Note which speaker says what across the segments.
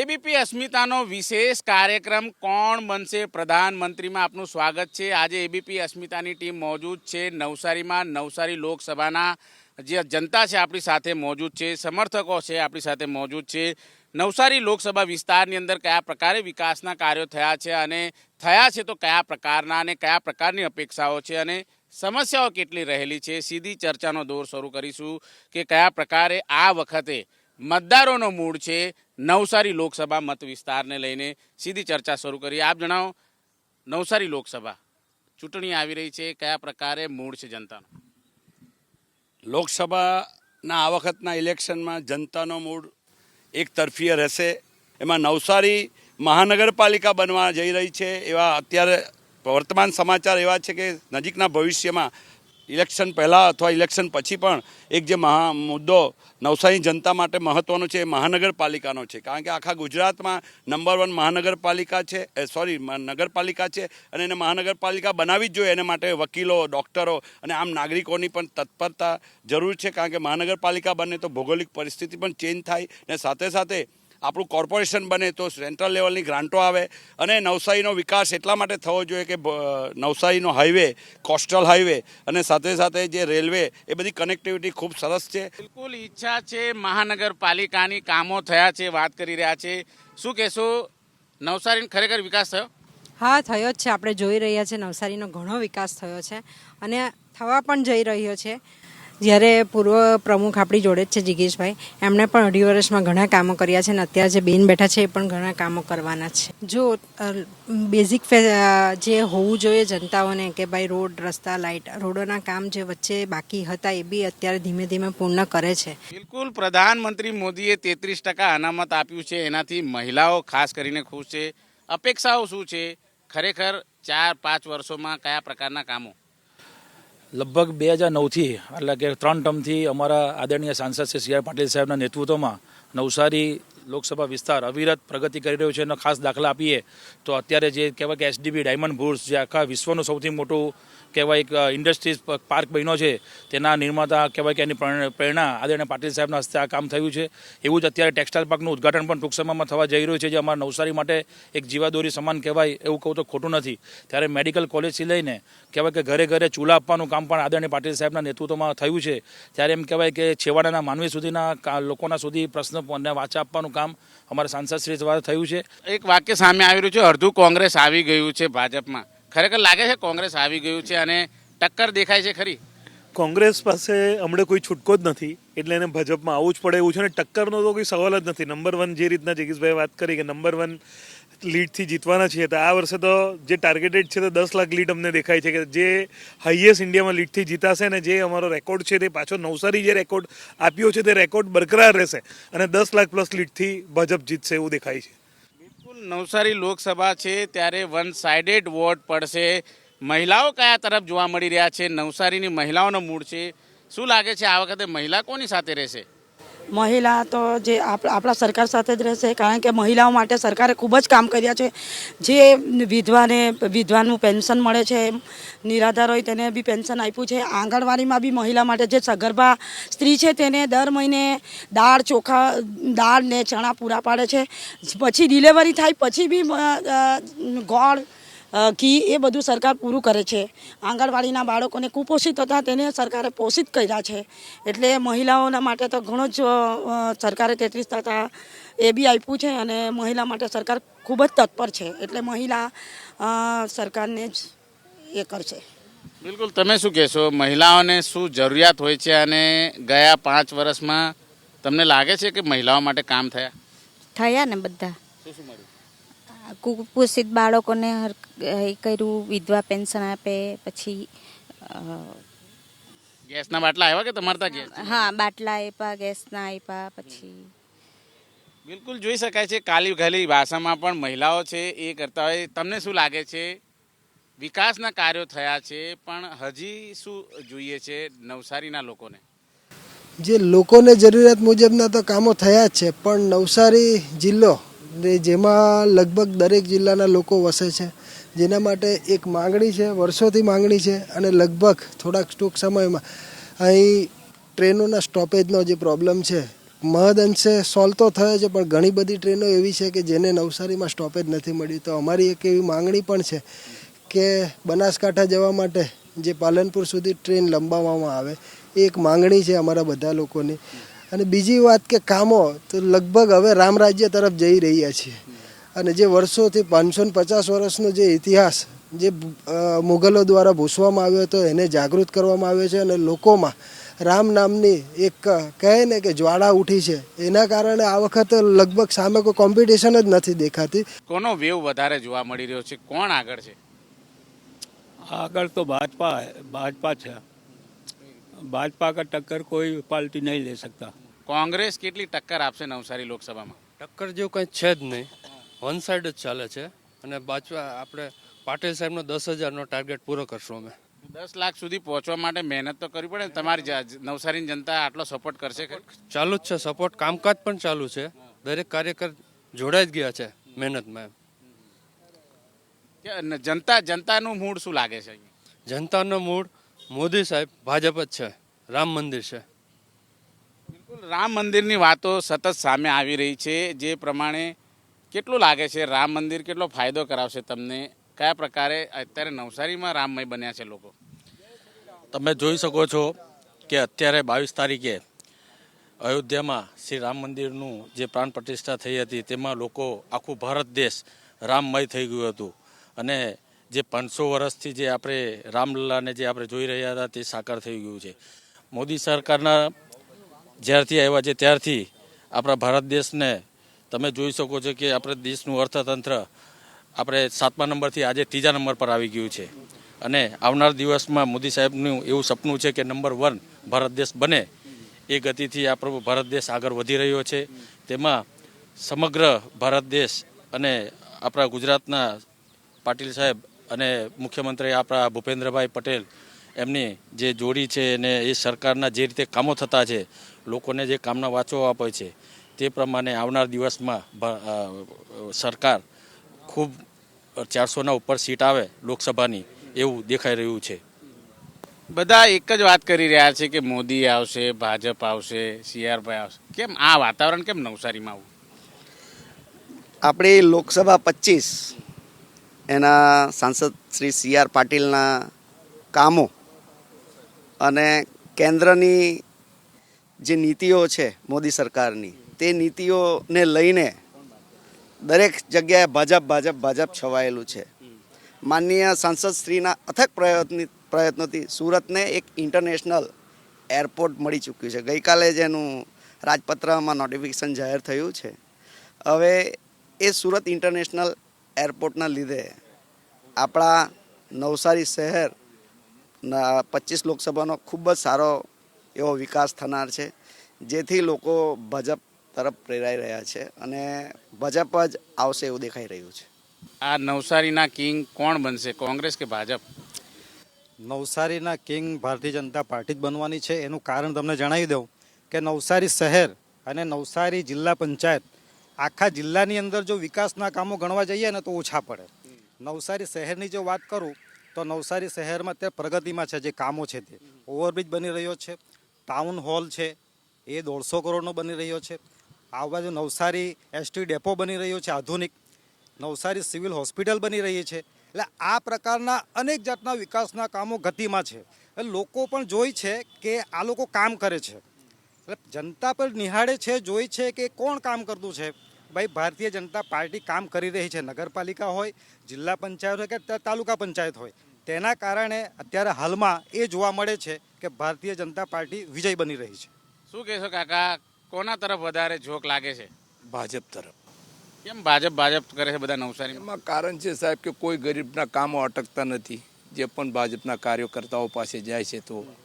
Speaker 1: ABP અસ્મિતાનો વિશેષ કાર્યક્રમ કોણ બનશે? પ્રધાનમંત્રીમાં આપનું સ્વાગત છે. આજે એબીપી અસ્મિતાની ટીમ મોજૂદ છે. નવસારીમાં નવસારી લોકસભાના જે જનતા છે આપણી સાથે મોજૂદ છે. સમર્થકો છે આપણી સાથે મોજૂદ છે. નવસારી લોકસભા વિસ્તારની અંદર કયા પ્રકારે વિકાસના કાર્યો થયા છે અને થયા છે તો કયા પ્રકારના અને કયા પ્રકારની અપેક્ષાઓ છે અને સમસ્યાઓ કેટલી રહેલી છે? સીધી ચર્ચાનો દોર શરૂ કરીશું કે કયા પ્રકારે આ વખતે મતદારોનો મૂડ છે નવસારી લોકસભા મત વિસ્તારને લઈને સીધી ચર્ચા શરૂ કરી. આપ જણાવો, નવસારી લોકસભા ચૂંટણી આવી રહી છે. કયા પ્રકારે મૂળ છે જનતાનો?
Speaker 2: લોકસભાના આ વખતના ઇલેક્શનમાં જનતાનો મૂળ એક તરફીય રહેશે. એમાં નવસારી મહાનગરપાલિકા બનવા જઈ રહી છે. એવા અત્યારે વર્તમાન સમાચાર એવા છે કે નજીકના ભવિષ્યમાં ઇલેક્શન પહેલાં અથવા ઇલેક્શન પછી પણ એક જે મહા મુદ્દો નવસારી જનતા માટે મહત્ત્વનો છે એ મહાનગરપાલિકાનો છે. કારણ કે આખા ગુજરાતમાં નંબર વન મહાનગરપાલિકા છે સોરી નગરપાલિકા છે અને એને મહાનગરપાલિકા બનાવી જ જોઈએ. એને માટે વકીલો, ડૉક્ટરો અને આમ નાગરિકોની પણ તત્પરતા જરૂર છે. કારણ કે મહાનગરપાલિકા બને તો ભૌગોલિક પરિસ્થિતિ પણ ચેન્જ થાય ને સાથે સાથે આપણું કોર્પોરેશન બને તો સેન્ટ્રલ લેવલની ગ્રાન્ટો આવે અને નવસારીનો વિકાસ એટલા માટે થવો જોઈએ કે નવસારીનો હાઈવે કોસ્ટલ હાઈવે અને સાથે સાથે જે રેલવે એ બધી કનેક્ટિવિટી ખૂબ સરસ છે.
Speaker 1: બિલકુલ ઈચ્છા છે મહાનગરપાલિકાની કામો થયા છે વાત કરી રહ્યા છે. શું કહેશો? નવસારીનો ખરેખર વિકાસ થયો?
Speaker 3: હા થયો જ છે. આપણે જોઈ રહ્યા છે નવસારીનો ઘણો વિકાસ થયો છે અને થવા પણ જઈ રહ્યો છે. જ્યારે પૂર્વ પ્રમુખ આપણી જોડે જ છે જિગેશભાઈ, એમણે પણ અઢી વર્ષમાં ઘણા કામો કર્યા છે અને અત્યારે જે બેન બેઠા છે એ પણ ઘણા કામો કરવાના છે. જો બેઝિક જે હોવું જોઈએ જનતાઓને કે ભાઈ રોડ, રસ્તા, લાઇટ, રોડોના કામ જે વચ્ચે બાકી હતા એ બી અત્યારે ધીમે ધીમે પૂર્ણ કરે છે.
Speaker 1: બિલકુલ, પ્રધાનમંત્રી મોદીએ તેત્રીસ ટકા અનામત આપ્યું છે. એનાથી મહિલાઓ ખાસ કરીને ખુશ છે. અપેક્ષાઓ શું છે? ખરેખર ચાર પાંચ વર્ષોમાં કયા પ્રકારના કામો?
Speaker 4: લગભગ બે હજાર નવથી, એટલે કે ત્રણ ટર્મથી અમારા આદરણીય સાંસદ શ્રી સી આર પાટીલ સાહેબના નેતૃત્વમાં નવસારી લોકસભા વિસ્તાર અવિરત પ્રગતિ કરી રહ્યો છે એનો ખાસ દાખલા આપીએ તો અત્યારે જે કહેવાય કે એસડીબી ડાયમંડ બુર્સ જે આખા વિશ્વનું સૌથી મોટું કહેવાય એક ઇન્ડસ્ટ્રીઝ પાર્ક બન્યો છે, તેના નિર્માતા કહેવાય કે એની પ્રેરણા- આદરણીય પાટીલ સાહેબના હસ્તે આ કામ થયું છે. એવું જ અત્યારે ટેક્સટાઇલ પાર્કનું ઉદ્ઘાટન પણ ટૂંક સમયમાં થવા જઈ રહ્યું છે, જે અમારા નવસારી માટે એક જીવાદોરી સમાન કહેવાય એવું કહું તો ખોટું નથી. ત્યારે મેડિકલ કોલેજથી લઈને કહેવાય કે ઘરે ઘરે ચૂલા આપવાનું કામ પણ આદરણીય પાટીલ સાહેબના નેતૃત્વમાં થયું છે. ત્યારે એમ કહેવાય કે છેવાડાના માનવી સુધીના લોકોના સુધી પ્રશ્ન વાંચા આપવાનું કામ અમારા સાંસદ શ્રી દ્વારા થયું છે.
Speaker 1: એક વાક્ય સામે આવી રહ્યું છે અડધું કોંગ્રેસ આવી ગયું છે ભાજપમાં. ખરેખર લાગે છે કોંગ્રેસ આવી ગયું છે અને ટક્કર દેખાય છે ખરી?
Speaker 5: કોંગ્રેસ પાસે હમણાં કોઈ છૂટકો જ નથી એટલે એને ભાજપમાં આવવું જ પડે એવું છે ને ટક્કરનો તો કોઈ સવાલ જ નથી. નંબર વન જે રીતના જગીશભાઈ વાત કરી કે નંબર વન લીડથી જીતવાના છીએ તો આ વર્ષે તો જે ટાર્ગેટેડ છે તો દસ લાખ લીડ અમને દેખાય છે કે જે હાઈએસ્ટ ઇન્ડિયામાં લીડથી જીતાશે ને જે અમારો રેકોર્ડ છે તે પાછો નવસારી જે રેકોર્ડ આપ્યો છે તે રેકોર્ડ બરકરાર રહેશે અને દસ લાખ પ્લસ લીડથી ભાજપ જીતશે એવું દેખાય છે.
Speaker 1: બિલકુલ નવસારી લોકસભા છે ત્યારે વન સાઇડેડ વોટ પડશે. મહિલાઓ કયા તરફ જોવા મળી રહ્યા છે? નવસારીની મહિલાઓનો મૂડ છે. શું લાગે છે આ વખતે મહિલા કોની સાથે રહેશે?
Speaker 6: મહિલા તો જે આપ- આપણા સરકાર સાથે જ રહેશે, કારણ કે મહિલાઓ માટે સરકારે ખૂબ જ કામ કર્યા છે. જે વિધવાને વિધવાનું પેન્શન મળે છે, નિરાધાર હોય તેને બી પેન્શન આપ્યું છે. આંગણવાડીમાં બી મહિલા માટે જે સગર્ભા સ્ત્રી છે તેને દર મહિને દાળ ચોખા, દાળ ને ચણા પૂરા પાડે છે. પછી ડિલિવરી થાય, પછી બી ગોળ ઘી એ બધું સરકાર પૂરું કરે છે. આંગણવાડીના બાળકોને કુપોષિત હતા તેને સરકારે પોષિત કર્યા છે. એટલે મહિલાઓના માટે તો ઘણો જ સરકારે તેત્રીસ ટકા એ બી આપ્યું છે અને મહિલા માટે સરકાર ખૂબ જ તત્પર છે. એટલે મહિલા સરકારને જ એ કરશે.
Speaker 1: બિલકુલ તમે શું કહેશો? મહિલાઓને શું જરૂરિયાત હોય છે અને ગયા પાંચ વર્ષમાં તમને લાગે છે કે મહિલાઓ માટે કામ થયા?
Speaker 7: થયા ને બધા.
Speaker 1: શું શું મળ્યું?
Speaker 7: કુપોષિત બાળકોને એ કર્યું વિધવા પેન્શન આપે પછી
Speaker 1: ગેસના બાટલા આવ્યા કે તમારે ત્યાં ગેસ
Speaker 7: હા બાટલા આપ્યા ગેસના આપ્યા પછી
Speaker 1: બિલકુલ જોઈ શકાય છે કાલી ઘાલી ભાષામાં પણ મહિલાઓ છે એ કરતા હોય. તમને શું લાગે છે? વિકાસના કાર્યો થયા છે પણ હજી શું જોઈએ છે નવસારીના લોકોને?
Speaker 8: જે લોકોને જરૂરિયાત મુજબના તો કામો થયા જ છે પણ નવસારી જિલ્લો ને જેમાં લગભગ દરેક જિલ્લાના લોકો વસે છે. જેના માટે એક માંગણી છે, વર્ષોથી માંગણી છે અને લગભગ થોડાક ટૂંક સમયમાં અહીં ટ્રેનોના સ્ટોપેજનો જે પ્રોબ્લેમ છે, મહદ અંશે સોલ્વ તો થયો છે, પણ ઘણી બધી ટ્રેનો એવી છે કે જેને નવસારીમાં સ્ટોપેજ નથી મળ્યું. તો અમારી એક એવી માંગણી પણ છે કે બનાસકાંઠા જવા માટે જે પાલનપુર સુધી ટ્રેન લંબાવવામાં આવે, એ એક માંગણી છે અમારા બધા લોકોની. અને બીજી વાત કે કામો તો લગભગ હવે રામરાજ્ય તરફ જઈ રહ્યા છીએ. અને જે વર્ષોથી પાંચસો ને પચાસ વર્ષનો જે ઇતિહાસ જે મુગલો દ્વારા ભૂસવામાં આવ્યો હતો એને જાગૃત કરવામાં આવ્યો છે અને લોકોમાં રામ નામની એક કહે ને કે જ્વાળા ઉઠી છે. એના કારણે આ વખત લગભગ સામે કોઈ કોમ્પિટિશન જ નથી દેખાતી.
Speaker 1: કોનો વેવ વધારે જોવા મળી રહ્યો છે? કોણ આગળ છે?
Speaker 9: આગળ તો ભાજપા ભાજપા છે. ભાજપા કા ટક્કર કોઈ પાર્ટી નહીં લે શકતા.
Speaker 1: કોંગ્રેસ કેટલી ટક્કર આપશે નવસારી લોકસભામાં?
Speaker 10: ટક્કર જેવું કંઈ છે જ નહીં. વન સાઈડ જ ચાલે છે. અને બાજવા આપણે પાટીલ સાહેબનો દસ હજારનો ટાર્ગેટ પૂરો કરશું અમે.
Speaker 1: દસ લાખ સુધી પહોંચવા માટે મહેનત તો કરવી પડે ને. તમારી નવસારીની જનતા આટલો સપોર્ટ કરશે?
Speaker 10: ચાલુ જ છે. સપોર્ટ કામકાજ પણ ચાલુ છે. દરેક કાર્યકર જોડાઈ જ ગયા છે મહેનતમાં એમ.
Speaker 1: જનતા જનતાનું મૂડ શું લાગે છે?
Speaker 10: જનતાનો મૂડ મોદી સાહેબ ભાજપ જ છે. રામ મંદિર છે.
Speaker 1: રામ મંદિરની વાતો સતત સામે આવી રહી છે. જે પ્રમાણે કેટલું લાગે છે? રામ મંદિર કેટલો ફાયદો કરાવશે તમને? કયા પ્રકારે અત્યારે નવસારીમાં રામમય બન્યા છે લોકો?
Speaker 11: તમે જોઈ શકો છો કે અત્યારે બાવીસ તારીખે અયોધ્યામાં શ્રી રામ મંદિરનું જે પ્રાણ પ્રતિષ્ઠા થઈ હતી, તેમાં લોકો, આખું ભારત દેશ રામમય થઈ ગયું હતું. અને જે પાંચસો વર્ષથી જે આપણે રામલલ્લાને જે આપણે જોઈ રહ્યા હતા, તે સાકાર થઈ ગયું છે. મોદી સરકારના જ્યારથી આવ્યા છે, ત્યારથી આપણા ભારત દેશને તમે જોઈ શકો છો કે આપણે દેશનું અર્થતંત્ર આપણે સાતમા નંબરથી આજે ત્રીજા નંબર પર આવી ગયું છે. અને આવનાર દિવસમાં મોદી સાહેબનું એવું સપનું છે કે નંબર વન ભારત દેશ બને. એ ગતિથી આપણો ભારત દેશ આગળ વધી રહ્યો છે. તેમાં સમગ્ર ભારત દેશ અને આપણા ગુજરાતના પાટીલ સાહેબ અને મુખ્યમંત્રી આપણા ભૂપેન્દ્રભાઈ પટેલ એમની જે જોડી છે અને એ સરકારના જે રીતે કામો થતા છે લોકોને જે કામના વાંચો આપે છે તે પ્રમાણે આવનાર દિવસમાં સરકાર ખૂબ ચારસોના ઉપર સીટ આવે લોકસભાની એવું દેખાઈ રહ્યું છે.
Speaker 1: બધા એક જ વાત કરી રહ્યા છે કે મોદી આવશે ભાજપ આવશે સીઆરભાઈ આવશે. કેમ આ વાતાવરણ કેમ નવસારીમાં આવું?
Speaker 12: આપણી લોકસભા પચીસ એના સાંસદ શ્રી સી આર પાટીલના કામો અને કેન્દ્રની જે નીતિઓ છે મોદી સરકારની, તે નીતિઓને લઈને દરેક જગ્યાએ ભાજપ ભાજપ ભાજપ છવાયેલું છે. માનનીય સાંસદ શ્રીના અથક પ્રયત્ન, પ્રયત્નોથી સુરતને એક ઇન્ટરનેશનલ એરપોર્ટ મળી ચૂક્યું છે. ગઈકાલે જેનું રાજપત્રમાં નોટિફિકેશન જાહેર થયું છે. હવે એ સુરત ઇન્ટરનેશનલ એરપોર્ટના લીધે આપણા નવસારી શહેર પચીસ લોકસભાનો ખૂબ જ સારો એવો વિકાસ થનાર છે જેથી લોકો ભાજપ તરફ પ્રેરાઈ રહ્યા છે અને ભાજપ જ આવશે એવું દેખાઈ રહ્યું છે.
Speaker 1: આ નવસારીના કિંગ કોણ બનશે કોંગ્રેસ કે ભાજપ?
Speaker 13: નવસારીના કિંગ ભારતીય જનતા પાર્ટી જ બનવાની છે એનું કારણ તમને જણાવી દઉં કે નવસારી શહેર અને નવસારી જિલ્લા પંચાયત આખા જિલ્લાની અંદર જો વિકાસના કામો ગણવા જઈએ ને તો ઓછા પડે. નવસારી શહેરની જો વાત કરું તો નવસારી શહેરમાં અત્યારે પ્રગતિમાં છે, જે કામો છે તે. ઓવરબ્રિજ બની રહ્યો છે ટાઉન હોલ છે, એ દોઢસો કરોડનો બની રહ્યો છે. આ બાજુ નવસારી એસટી ડેપો બની રહ્યો છે, આધુનિક. નવસારી સિવિલ હોસ્પિટલ બની રહી છે. એટલે આ પ્રકારના અનેક જાતના વિકાસના કામો ગતિમાં છે. લોકો પણ જોઈ છે કે આ લોકો કામ કરે છે. એટલે જનતા પર નિહાળે છે, જોઈ છે કે કોણ કામ કરતું છે. ભાઈ, ભારતીય જનતા પાર્ટી કામ કરી રહી છે. નગરપાલિકા હોય, જિલ્લા પંચાયત હોય કે તાલુકા પંચાયત હોય. તેના કારણે અત્યારે હાલમાં એ જોવા મળે છે કે ભારતીય જનતા પાર્ટી વિજય બની રહી છે.
Speaker 1: શું કહેશો કાકા? કોના તરફ વધારે ઝોક લાગે છે?
Speaker 2: ભાજપ તરફ.
Speaker 1: કેમ ભાજપ ભાજપ કરે છે બધા નવસારી
Speaker 2: એમાં કારણ છે સાહેબ કે કોઈ ગરીબના કામો અટકતા નથી. જે પણ ભાજપના કાર્યકર્તાઓ પાસે જાય છે તો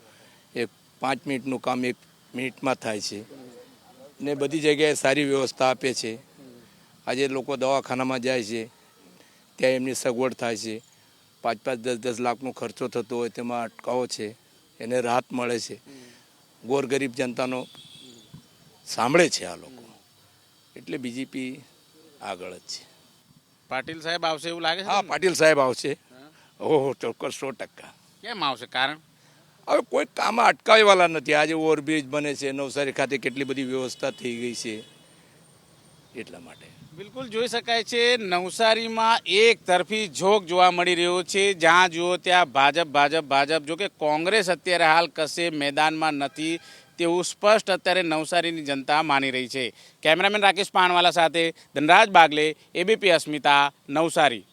Speaker 2: એક પાંચ મિનિટનું કામ એક મિનિટમાં થાય છે. ને બધી જગ્યાએ સારી વ્યવસ્થા આપે છે. આજે લોકો દવાખાનામાં જાય છે. ત્યાં એમની સગવડ થાય છે. પાંચ પાંચ દસ દસ લાખનો ખર્ચો થતો હોય તેમાં અટકાવો છે એને રાહત મળે છે. ગોરગરીબ જનતાનો સાંભળે છે આ લોકો. એટલે બીજેપી આગળ જ છે.
Speaker 1: પાટીલ સાહેબ આવશે એવું લાગે છે
Speaker 2: હા પાટીલ સાહેબ આવશે. ઓહો ચોક્કસ સો ટકા.
Speaker 1: કેમ આવશે? કારણ?
Speaker 14: હવે કોઈ કામ અટકાવવાલા નથી. આજે ઓવરબ્રિજ બને છે નવસારી ખાતે કેટલી બધી વ્યવસ્થા થઈ ગઈ છે એટલા માટે.
Speaker 1: બિલકુલ જોઈ શકાય છે, નવસારીમાં એક તરફી ઝોક જોવા મળી રહ્યો છે, જ્યાં જુઓ ત્યાં ભાજપ ભાજપ ભાજપ. જો કે કોંગ્રેસ અત્યારે હાલ કશે મેદાનમાં નથી તેવું સ્પષ્ટ અત્યારે નવસારીની જનતા માની રહી છે. કેમેરામેન રાકેશ પાણવાલા સાથે ધનરાજ બાગલે એબીપી અસ્મિતા, નવસારી.